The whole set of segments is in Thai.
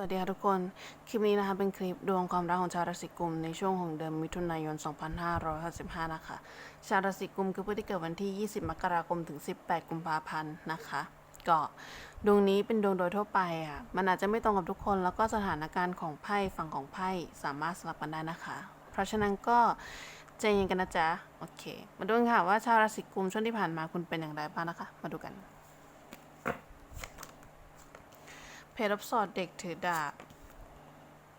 สวัสดีค่ะทุกคน คลิปนี้นะคะเป็นคลิปดวงความรักของชาวราศีกุมในช่วงของเดือนมิถุนายน 2565 นะคะ ชาวราศีกุมคือผู้ที่เกิดวันที่ 20 มกราคมถึง 18 กุมภาพันธ์นะคะ ก็ดวงนี้เป็นดวงโดยทั่วไปอะ มันอาจจะไม่ตรงกับทุกคน แล้วก็สถานการณ์ของไพ่ฝั่งของไพ่สามารถสลับกันได้นะคะ เพราะฉะนั้นก็ใจเย็นกันนะจ๊ะ โอเค มาดูกันค่ะว่าชาวราศีกุมช่วงที่ผ่านมาคุณเป็นอย่างไรบ้างนะคะ มาดูกัน เพจรับสอดเด็กถือดาบ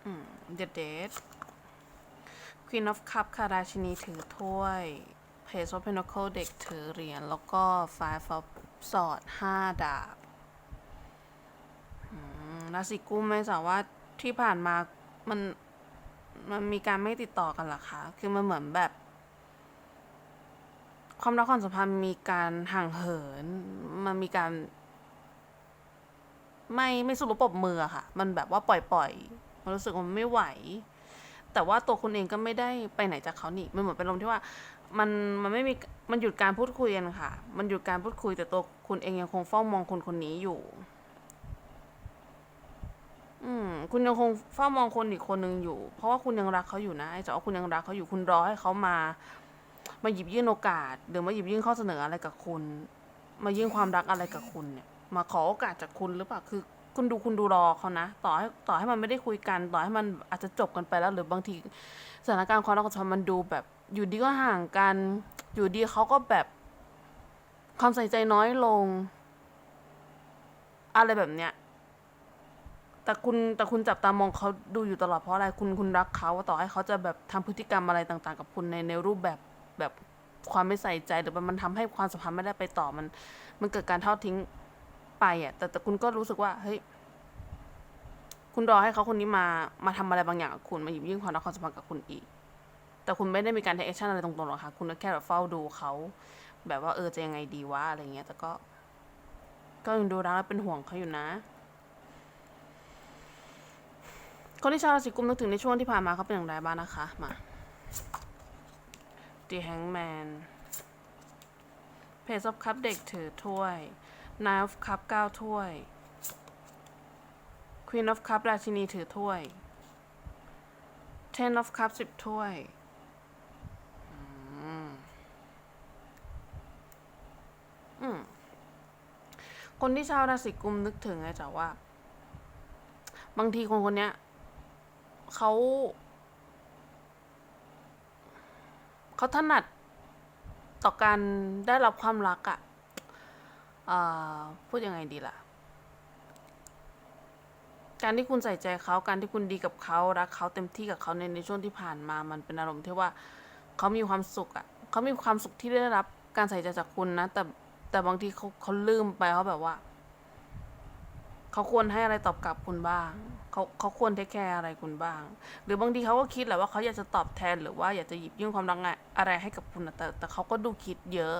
อืม The Date Queen of Cup ค่ะราชินีถือถ้วย Page of Pentacles เด็กถือเหรียญแล้วก็ Five of Swords ห้าดาบราศีกุมไม่ทราว่าที่ผ่านมามันมันมีการไม่ติดต่อกันหรอคะ คือมันเหมือนแบบ ความรักความสัมพันธ์มีการห่างเหิน มันมีการ ไม่ไม่สู้รบปรบมือค่ะ มันแบบว่าปล่อยปล่อยๆมันรู้สึกว่ามันไม่ไหว แต่ว่าตัวคุณเองก็ไม่ได้ไปไหนจากเขานี่มันเหมือนเป็นลมที่ว่า มันมันไม่มีมันหยุดการพูดคุยกันค่ะ มันหยุดการพูดคุยแต่ตัวคุณเองยังคงเฝ้ามองคนคนนี้อยู่ อืม คุณยังคงเฝ้ามองคนอีกคนนึงอยู่ เพราะว่าคุณยังรักเขาอยู่นะไอ้จะว่าคุณยังรักเขาอยู่คุณรอให้เขามามาหยิบยื่นโอกาสหรือมาหยิบยื่นข้อเสนออะไรกับคุณ มายื่นความรักอะไรกับคุณเนี่ย มาขอโอกาสจากคุณหรือเปล่าคือ คุณดูคุณดูรอเขานะ ต่อให้ต่อให้มันไม่ได้คุยกัน ต่อให้มันอาจจะจบกันไปแล้ว หรือบางทีสถานการณ์ความรักของฉันมันดูแบบ อยู่ดีก็ห่างกัน อยู่ดีเขาก็แบบ ความใส่ใจน้อยลง อะไรแบบเนี้ยแต่คุณแต่คุณจับตามองเขาดูอยู่ตลอดเพราะอะไรคุณคุณรักเขาต่อให้เขาจะแบบทำพฤติกรรมอะไรต่าง ๆ กับคุณในในรูปแบบแบบความไม่ใส่ใจหรือมันทำให้ความสัมพันธ์ไม่ได้ไปต่อมัน มันเกิดการทอดทิ้ง ไปอะแต่แต่คุณก็รู้สึกว่าเฮ้ยคุณรอให้เขาคนนี้มามาทำอะไรบางอย่างกับคุณมาหยิบยื่นความรักความสัมพันธ์กับคุณอีก แต่คุณไม่ได้มีการเทคแอคชั่นอะไรตรงๆหรอกค่ะ คุณก็แค่แบบเฝ้าดูเขา แบบว่าเออจะยังไงดีวะอะไรเงี้ย แต่ก็ ก็ยังดูรักและเป็นห่วงเขาอยู่นะคนที่ชาวราศีกุมนึกถึงในช่วงที่ผ่านมาเขาเป็นอย่างไรบ้างนะคะ มา The Hangman Page of Cup เด็กถือถ้วย Nine of Cup เก้าถ้วย Queen of Cup ราชินีถือถ้วย Ten of Cup สิบถ้วยอืมคนที่ชาวราศีกุมนึกถึงไงจ๊ะว่า บางทีคนคนเนี้ยเขาเขาถนัดต่อการได้รับความรักอะ่ะ พูดยังไงดีล่ะ การที่คุณใส่ใจเขา การที่คุณดีกับเขารักเขาเต็มที่กับเขาในในช่วงที่ผ่านมา มันเป็นอารมณ์ที่ว่าเขามีความสุขอะ่ะเขามีความสุขที่ได้รับการใส่ใจจากคุณนะ แต่แต่บางทีเขาเขาลืมไปเขาแบบว่า เขาควรให้อะไรตอบกลับคุณบ้าง เขาเขาควรเทคแคร์อะไรคุณบ้าง หรือบางทีเขาก็คิดแหละว่าเขาอยากจะตอบแทนหรือว่าอยากจะหยิบยื่นความรักอะอะไรให้กับคุณนะแต่แต่เขาก็ดูคิดเยอะ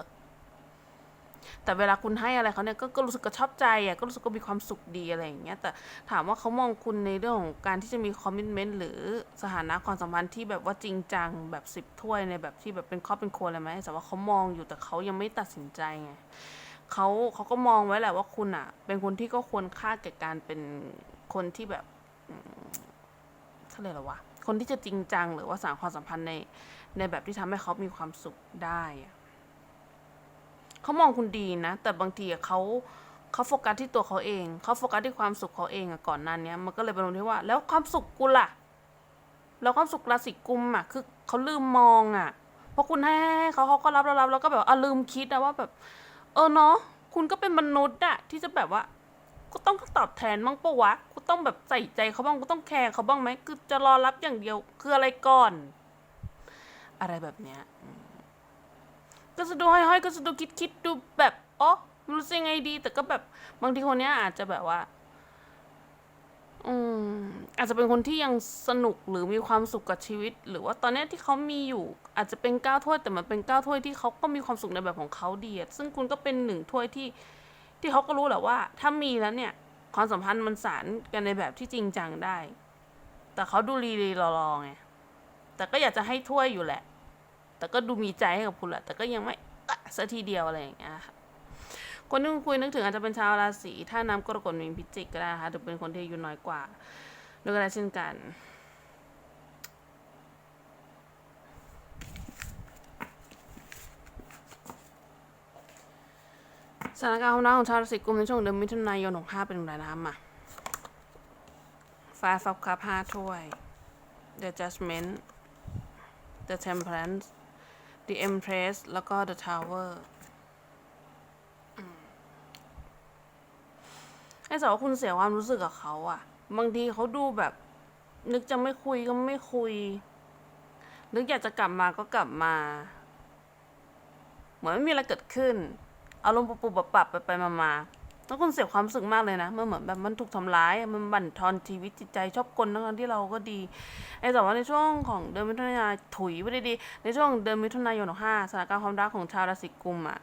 แต่เวลาคุณให้อะไรเขาเนี่ยก็ก็รู้สึกกระชอบใจอะก็รู้สึกก็มีความสุขดีอะไรอย่างเงี้ยแต่ถามว่าเขามองคุณในเรื่องของการที่จะมีคอมมิชเมนต์หรือสถานะความสัมพันธ์ที่แบบว่าจริงจังแบบสิบถ้วยในแบบที่แบบเป็นครอบเป็นครัวอะไรไหมแต่ว่าเขามองอยู่แต่เขายังไม่ตัดสินใจไงเขาเขาก็มองไว้แหละว่าคุณอะ เป็นคนที่ก็ควรค่าแก่การเป็นคนที่แบบอืมเท่าไหร่ละวะคนที่จะจริงจังหรือว่าสานความสัมพันธ์ในในแบบที่ทำให้เขามีความสุขได้อะ เขามองคุณดีนะ แต่บางทีเขาเขาโฟกัสที่ตัวเขาเอง เขาโฟกัสที่ความสุขเขาเองอะก่อนหน้าเนี้ยมันก็เลยเป็นตรงที่ว่า แล้วความสุขกูล่ะ แล้วความสุขราศีกุมอะคือเขาลืมมองอะเพราะคุณให้ให้เขาเขาก็รับรับรับแล้วก็แบบอะลืมคิดนะว่าแบบ เออเนาะคุณก็เป็นมนุษย์อะที่จะแบบว่าก็ต้องตอบแทนบ้างปะวะกูต้องแบบใส่ใจเขาบ้างกูต้องแคร์เขาบ้างไหมคือจะรอรับอย่างเดียวคืออะไรก่อน อะไรแบบเนี้ย ก็จะดูห้อยๆ ก็จะดูคิดๆดูแบบอ๋อไม่รู้จะยังไงดี แต่ก็แบบบางทีคนเนี้ยอาจจะแบบว่า อืมอาจจะเป็นคนที่ยังสนุกหรือมีความสุขกับชีวิต หรือว่าตอนเนี้ยที่เขามีอยู่ อาจจะเป็นก้าวถ้วย แต่มันเป็นก้าวถ้วยที่เขาก็มีความสุขในแบบของเขาดีอะซึ่งคุณก็เป็นหนึ่งถ้วยที่ ที่เขาก็รู้แหละว่า ถ้ามีแล้วเนี่ย ความสัมพันธ์มันสานกันในแบบที่จริงจังได้ แต่เขาดูรีรีรอรอไงแต่ก็อยากจะให้ถ้วยอยู่แหละ แต่ก็ดูมีใจให้กับคุณแหละ แต่ก็ยังไม่อะสักทีเดียวอะไรอย่างเงี้ยค่ะ คนที่คุณคุยนึกถึงอาจจะเป็นชาวราศีถ้าน้ำกรกฎมีพิจิกก็ได้นะคะหรือเป็นคนที่อายุน้อยกว่าด้วยก็ได้เช่นกันสถานการณ์ความรักของชาวราศีกุมในช่วงเดือนมิถุนายน65เป็นอย่างไรนะคะมา Five of Cups ห้าถ้วย The Judgment The Temperance The Empress แล้วก็ The Tower อให้สาวว่าคุณเสียความรู้สึกกับเขาอะบางทีเขาดูแบบ นึกจะไม่คุยก็ไม่คุย นึกอยากจะกลับมาก็กลับมา เหมือนไม่มีอะไรเกิดขึ้น อารมณ์ปุบปุบปับไปไปมามา แล้วคุณเสียความรู้สึกมากเลยนะเมื่อเหมือนแบบมันถูกทำร้าย มันบั่นทอนชีวิตจิตใจชอบกลทั้งที่เราก็ดีไอ้แต่ว่าในช่วงของเดือนมิถุนายนถุยไม่ได้ดี ในช่วงเดือนมิถุนายนของห้าสถานการณ์ความรักของชาวราศีกุมอะ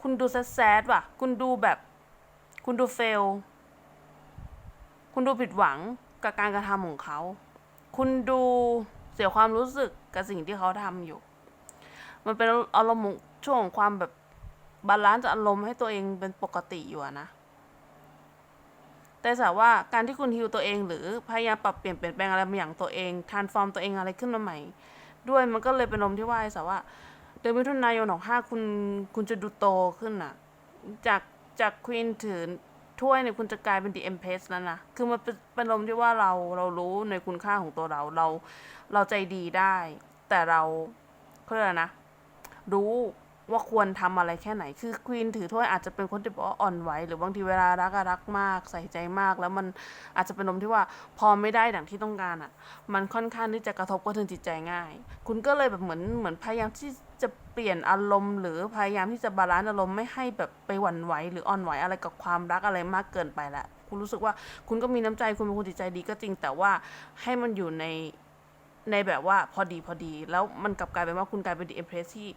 คุณดูแซดๆว่ะ คุณดูแบบ คุณดูเฟล คุณดูผิดหวังกับการกระทำของเขา คุณดูเสียความรู้สึกกับสิ่งที่เขาทำอยู่ มันเป็นอารมณ์ช่วงของความแบบ บาลานซ์อารมณ์ให้ตัวเองเป็นปกติอยู่นะ แต่สาว่าการที่คุณฮิวตัวเอง หรือพยายามปรับเปลี่ยนเปลี่ยนแปลงอะไรบางอย่างตัวเองทานฟอร์มตัวเองอะไรขึ้นมาใหม่ ด้วยมันก็เลยเป็นลมที่ว่าไอสาว่าเดือนมิถุนายนของห้าคุณคุณจะดูโตขึ้นอะจากจากควีนถือถ้วยเนี่ยคุณจะกลายเป็นดีเอ็มเพสแล้วนะ คือมันเป็นลมที่ว่าเราเรารู้ในคุณค่าของตัวเราเรา เราใจดีได้ แต่เราเขาเรียกอนะ รู้ ว่าควรทำอะไรแค่ไหน คือควีนถือถ้วยอาจจะเป็นคนที่บอกว่าอ่อนไหว หรือบางทีเวลารักรักมาก ใส่ใจมาก แล้วมันอาจจะเป็นลมที่ว่าพอไม่ได้ดังที่ต้องการอะมันค่อนข้างที่จะกระทบกระเทือนจิตใจง่าย คุณก็เลยแบบเหมือนเหมือนพยายามที่จะเปลี่ยนอารมณ์ หรือพยายามที่จะบาลานซ์อารมณ์ไม่ให้แบบไปหวั่นไหวหรืออ่อนไหวอะไรกับความรักอะไรมากเกินไปละคุณรู้สึกว่าคุณก็มีน้ำใจคุณเป็นคนจิตใจดีก็จริง แต่ว่าให้มันอยู่ในในแบบว่าพอดีพอดี แล้วมันกลับกลายเป็นว่าคุณกลายเป็นดีเอ็มเพรสที่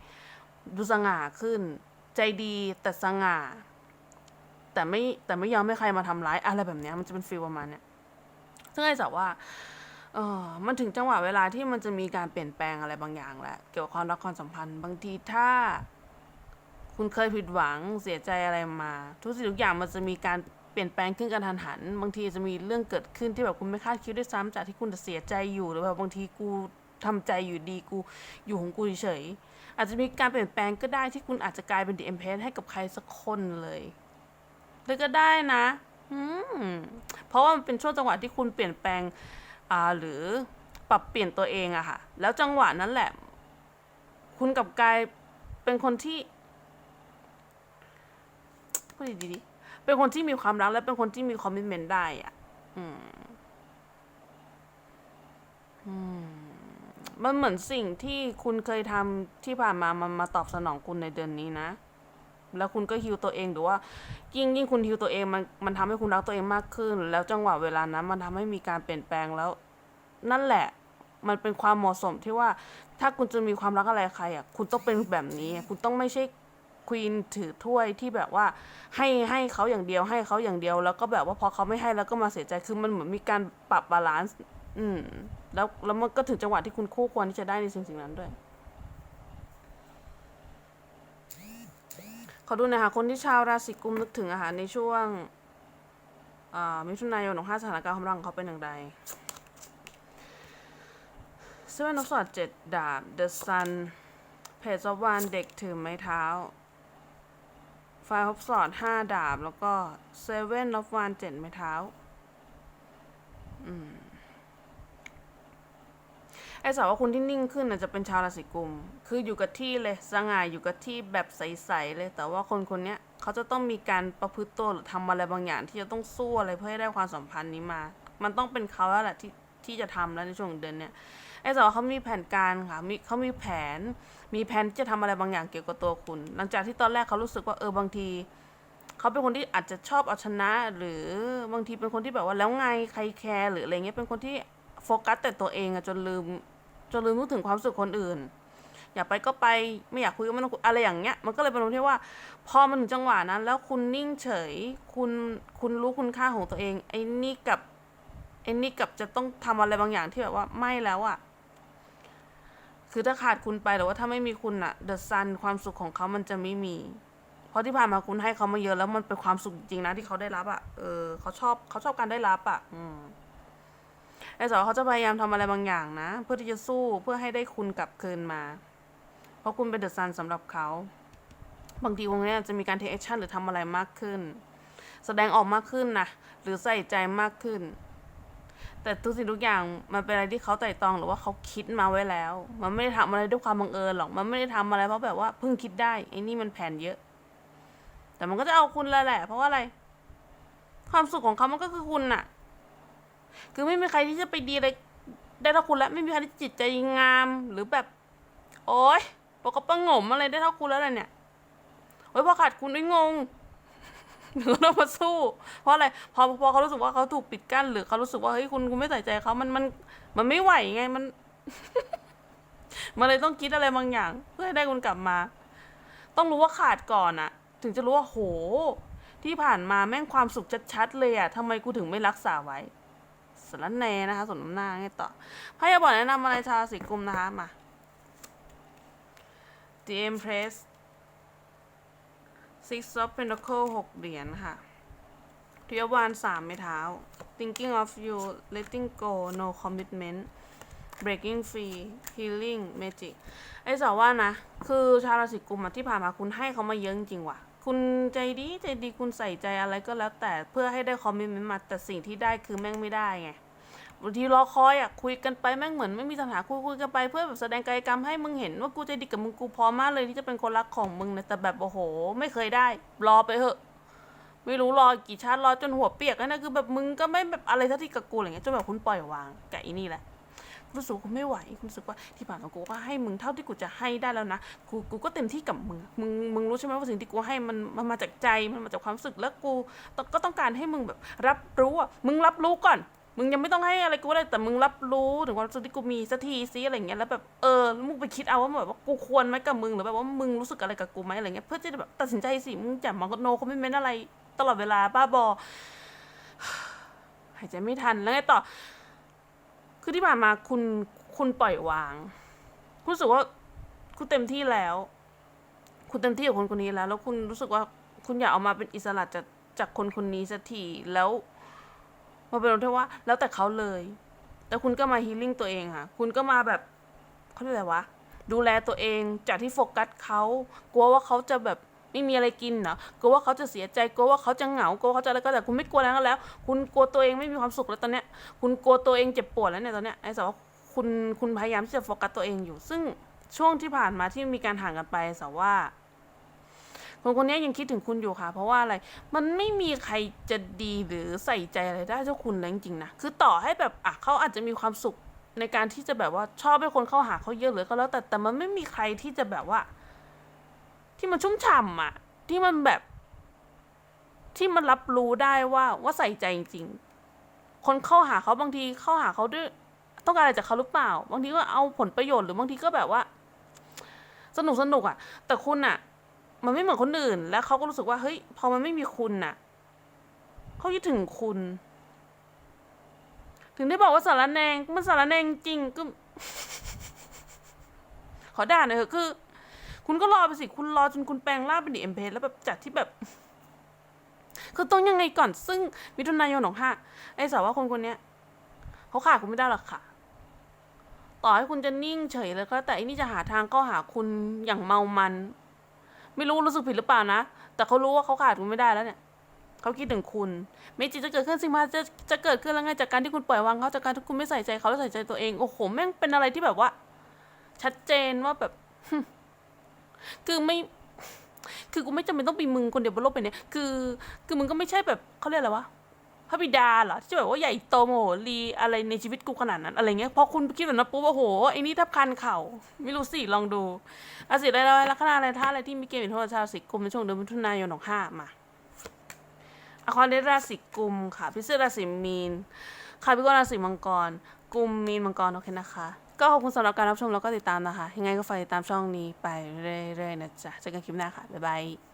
ดูสง่าขึ้น ใจดีแต่สง่า แต่ไม่แต่ไม่ยอมให้ใครมาทำร้ายอะไรแบบนี้มันจะเป็นฟีลประมาณเนี้ยซึ่งไอ้จากว่าเออมันถึงจังหวะเวลาที่มันจะมีการเปลี่ยนแปลงอะไรบางอย่างแหละ เกี่ยวกับความรักความสัมพันธ์ บางทีถ้า คุณเคยผิดหวังเสียใจอะไรมา ทุกสิ่งทุกอย่างมันจะมีการเปลี่ยนแปลงขึ้นกระทันหัน บางทีจะมีเรื่องเกิดขึ้นที่แบบคุณไม่คาดคิดด้วยซ้ำจากที่คุณจะเสียใจอยู่หรือแบบบางทีกูทำใจอยู่ดีกูอยู่ของกูเฉยๆ อาจจะมีการเปลี่ยนแปลงก็ได้ที่คุณอาจจะกลายเป็นดีเอ็มเพให้กับใครสักคนเลยเลยก็ได้นะเพราะว่ามันเป็นช่วงจังหวะที่คุณเปลี่ยนแปลงหรือปรับเปลี่ยนตัวเองอะค่ะ แล้วจังหวะนั้นแหละ คุณกับกายเป็นคนที่พูดดีๆดิเป็นคนที่มีความรักและเป็นคนที่มีคอมมิชเมนต์ได้อะอืมอืม มันเหมือนสิ่งที่คุณเคยทำที่ผ่านมามันมาตอบสนองคุณในเดือนนี้นะ แล้วคุณก็ฮิวตัวเองหรือว่ายิ่งยิ่งคุณฮิวตัวเองมันมันทำให้คุณรักตัวเองมากขึ้น แล้วจังหวะเวลานั้นมันทำให้มีการเปลี่ยนแปลงแล้ว นั่นแหละ มันเป็นความเหมาะสมที่ว่าถ้าคุณจะมีความรักอะไรใครอะคุณต้องเป็นแบบนี้ คุณต้องไม่ใช่ควีนถือถ้วยที่แบบว่าให้ให้เขาอย่างเดียวให้เขาอย่างเดียว แล้วก็แบบว่าพอเขาไม่ให้แล้วก็มาเสียใจคือมันเหมือนมีการปรับบาลานซ์อืม แล้วแล้วมันก็ถึงจังหวะที่คุณคู่ควรที่จะได้ในสิ่งสิ่งนั้นด้วย ขอดูหน่อยค่ะคนที่ชาวราศีกุมนึกถึงอาหารในช่วงมิถุนายนของห้าสถานการณ์ความรักของเขาเป็นอย่างไรเสื้อนกสอดเจ็ดดาบ The Sun เพจซอฟวานเด็กถือไม้เท้า ไฟฮอบสอดห้าดาบ แล้วก็เซเว่นลอฟวานเจ็ดไม้เท้า อืม ไอ้สาวว่าคุณที่นิ่งขึ้นน่ะจะเป็นชาวราศีกุม คืออยู่กับที่เลย สง่ายอยู่กับที่แบบใสๆเลย แต่ว่าคนคนนี้เขาจะต้องมีการประพฤติตัวหรือทำอะไรบางอย่าง ที่จะต้องสู้อะไรเพื่อให้ได้ความสัมพันธ์นี้มา มันต้องเป็นเขาแล้วแหละที่ที่จะทำแล้วในช่วงเดือนเนี้ย ไอ้สาวว่าเขามีแผนการค่ะมีเขามีแผน มีแผนที่จะทำอะไรบางอย่างเกี่ยวกับตัวคุณ หลังจากที่ตอนแรกเขารู้สึกว่าเออบางทีเขาเป็นคนที่อาจจะชอบเอาชนะ หรือบางทีเป็นคนที่แบบว่าแล้วไงใครแคร์หรืออะไรเงี้ย เป็นคนที่ โฟกัสแต่ตัวเองอะจนลืม จนลืมนึกถึงความรู้สึกคนอื่น อยากไปก็ไปไม่อยากคุยก็ไม่ต้องคุยอะไรอย่างเงี้ย มันก็เลยเป็นตรงที่ว่า พอมันถึงจังหวะนั้น แล้วคุณนิ่งเฉย คุณคุณรู้คุณค่าของตัวเอง ไอ้นี่กับไอ้นี่กับจะต้องทำอะไรบางอย่างที่แบบว่าไม่แล้วอะคือถ้าขาดคุณไปหรือว่าถ้าไม่มีคุณอะเดอะซันความสุขของเขามันจะไม่มี เพราะที่ผ่านมาคุณให้เขามาเยอะแล้วมันเป็นความสุขจริงๆนะที่เขาได้รับอะเออเขาชอบเขาชอบการได้รับอะ่ะอืม ไอ้สาวเขาจะพยายามทำอะไรบางอย่างนะ เพื่อที่จะสู้เพื่อให้ได้คุณกลับคืนมา เพราะคุณเป็นเดอะซันสำหรับเขาบางทีวงนี้จะมีการเทคแอคชั่นหรือทำอะไรมากขึ้น แสดงออกมากขึ้นนะหรือใส่ใจมากขึ้น แต่ทุกสิ่งทุกอย่างมันเป็นอะไรที่เขาไต่ตองหรือว่าเขาคิดมาไว้แล้ว มันไม่ได้ทำอะไรด้วยความบังเอิญหรอกมันไม่ได้ทำอะไรเพราะแบบว่าเพิ่งคิดได้ไอ้นี่มันแผนเยอะ แต่มันก็จะเอาคุณแล้วแหละ เพราะว่าอะไร ความสุขของเขามันก็คือคุณน่ะ คือไม่มีใครที่จะไปดีอะไรได้เท่าคุณแล้วไม่มีใครที่จิตใจงามหรือแบบ โอ๊ยปกประหงมอะไรได้เท่าคุณแล้วล่ะเนี่ยโอ๊ยพอขาดคุณด้วยงงหรือต้องมาสู้ เพราะอะไรพอพอเขารู้สึกว่าเขาถูกปิดกั้นหรือเขารู้สึกว่าเฮ้ยคุณคุณไม่ใส่ใจเขามันมันมันไม่ไหวไงมัน มันเลยต้องคิดอะไรบางอย่าง เพื่อให้ได้คุณกลับมา ต้องรู้ว่าขาดก่อนอะถึงจะรู้ว่าโห ที่ผ่านมาแม่งความสุขชัดๆเลยอะทำไมกูถึงไม่รักษาไว้ สารแนนะคะสนน้ำหน้าไงต่อพยาบอกแนะนำอะไรชาวราศีกุมนะคะ มา The Empress Six of Pentacles หกเหรียญค่ะทยาวานสามไม้เท้า Thinking of you letting go no commitment breaking free healing magic ไอ้สาวว่านะ คือชาวราศีกุมอะที่ผ่านมาคุณให้เขามาเยอะจริงว่ะ คุณใจดีใจดีคุณใส่ใจอะไรก็แล้วแต่เพื่อให้ได้คอมมิชเมนต์มาแต่สิ่งที่ได้คือแม่งไม่ได้ไงบางทีรอคอยอะคุยกันไปแม่งเหมือนไม่มีปัญหาคุยคุยกันไปเพื่อแบบแสดงกายกรรมให้มึงเห็นว่ากูใจดีกับมึงกูพร้อมมากเลยที่จะเป็นคนรักของมึงนะแต่แบบโอ้โห ไม่เคยได้ รอไปเถอะไม่รู้รอกี่ชาติรอจนหัวเปียกแล้วนะคือแบบมึงก็ไม่แบบอะไรเท่าที่กับกูอะไรเงี้ยจนแบบคุณปล่อยวางกับอีนี่แหละ รู้สึกว่ากูไม่ไหวรู้สึกว่าที่ผ่านมากูก็ให้มึงเท่าที่กูจะให้ได้แล้วนะกูกูก็เต็มที่กับมึงมึงมึงรู้ใช่ไหมว่าสิ่งที่กูให้มันมันมาจากใจมันมาจากความรู้สึกแล้วกูก็ต้องการให้มึงแบบ รับรู้อะมึงรับรู้ก่อนมึงยังไม่ต้องให้อะไรกูเลยแต่มึงรับรู้ถึงความรู้สึกที่กูมีสักทีซิอะไรเงี้ยแล้วแบบเออมึงไปคิดเอาว่าแบบว่ากูควรไหมกับมึงหรือแบบว่ามึงรู้สึกอะไรกับกูไหมอะไรเงี้ยเพื่อที่จะแบบตัดสินใจสิมึงจะมาโนเขาไม่เม้นอะไร ตลอดเวลาบ้าบอหายใจไม่ทันแล้วไงต่อ คือที่ผ่านมาคุณคุณปล่อยวาง คุณรู้สึกว่าคุณเต็มที่แล้ว คุณเต็มที่กับคนคนนี้แล้ว แล้วคุณรู้สึกว่าคุณอยากออกมาเป็นอิสระจากจากคนคนนี้สักทีแล้วมาเป็นที่ว่า แล้วแต่เขาเลย แต่คุณก็มาฮีลิ่งตัวเองค่ะ คุณก็มาแบบเขาเรียกอะไรวะ ดูแลตัวเองจากที่โฟกัสเขากลัวว่าเขาจะแบบ ไม่มีอะไรกินเหรอกลัวว่าเขาจะเสียใจกลัวว่าเขาจะเหงากลัวเขาจะอะไรก็แต่คุณไม่กลัวแล้วแล้ว คุณกลัวตัวเองไม่มีความสุขแล้วตอนเนี้ย คุณกลัวตัวเองเจ็บปวดแล้วเนี่ยตอนเนี้ยไอ้สาวว่าคุณคุณพยายามที่จะโฟกัสตัวเองอยู่ ซึ่งช่วงที่ผ่านมาที่มีการห่างกันไปสาวว่าคนคนนี้ยังคิดถึงคุณอยู่ค่ะ เพราะว่าอะไร มันไม่มีใครจะดีหรือใส่ใจอะไรได้เท่าคุณแล้วจริงๆนะ คือต่อให้แบบอะเขาอาจจะมีความสุขในการที่จะแบบว่าชอบให้คนเข้าหาเขาเยอะหรือก็แล้วแต่แต่มันไม่มีใครที่จะแบบว่า ที่มันชุ่มฉ่ำอะที่มันแบบ ที่มันรับรู้ได้ว่าว่าใส่ใจจริงๆคนเข้าหาเขาบางทีเข้าหาเขาด้วย ต้องการอะไรจากเขาหรือเปล่า บางทีก็เอาผลประโยชน์หรือบางทีก็แบบว่า สนุกสนุกอะแต่คุณอะมันไม่เหมือนคนอื่น แล้วเขาก็รู้สึกว่าเฮ้ยพอมันไม่มีคุณน่ะเขาคิดถึงคุณ ถึงได้บอกว่าสารแนงมันสารแนงจริงก็ ขอด่าหน่อยเถอะคือ คุณก็รอไปสิ คุณรอจนคุณแปลงร่างเป็นดีเอ็มเพแล้วแบบจัดที่แบบ คือต้องยังไงก่อน ซึ่งมิถุนายนของห้าไอ้สาวว่าคนคนนี้เขาขาดคุณไม่ได้หรอกค่ะ ต่อให้คุณจะนิ่งเฉยเลยก็แต่อันนี้จะหาทางเข้าหาคุณอย่างเมามัน ไม่รู้รู้สึกผิดหรือเปล่านะ แต่เขารู้ว่าเขาขาดคุณไม่ได้แล้วเนี่ยเขาคิดถึงคุณเมจิจะเกิดขึ้นสิ่งมาจะจะเกิดขึ้นแล้วไงจากการที่คุณปล่อยวางเขาจากการที่คุณไม่ใส่ใจเขาแล้วใส่ใจตัวเอง โอ้โห แม่งเป็นอะไรที่แบบว่า ชัดเจนว่าแบบ คือไม่ คือกูไม่จำเป็นต้องเป็นมึงคนเดียวบนโลกใบนี้คือ คือมึงก็ไม่ใช่แบบเขาเรียกอะไรวะพระบิดาเหรอที่แบบว่าใหญ่โตโมโหรีอะไรในชีวิตกูขนาดนั้น อะไรเงี้ยพอคุณคิดแบบนั้นปุ๊บโอ้โหไอ้นี่แทับคันเข่าไม่รู้สิลองดูอาศิอะไรลักษณะอะไรท่าอะไรที่มีเกณฑ์เป็นโทษชาวสิกุมในช่วงเดือนมิถุนายนของห้ามาอควาเรสราศีกุมค่ะ พิเศษราศีมีน ค่ะพี่กราศีมังกร กุมมีนมังกรโอเคนะคะ ก็ขอบคุณสำหรับการรับชมแล้วก็ติดตามนะคะ ยังไงก็ฝากติดตามช่องนี้ไปเรื่อยๆนะจ๊ะเจอกันคลิปหน้าค่ะ บ๊ายบาย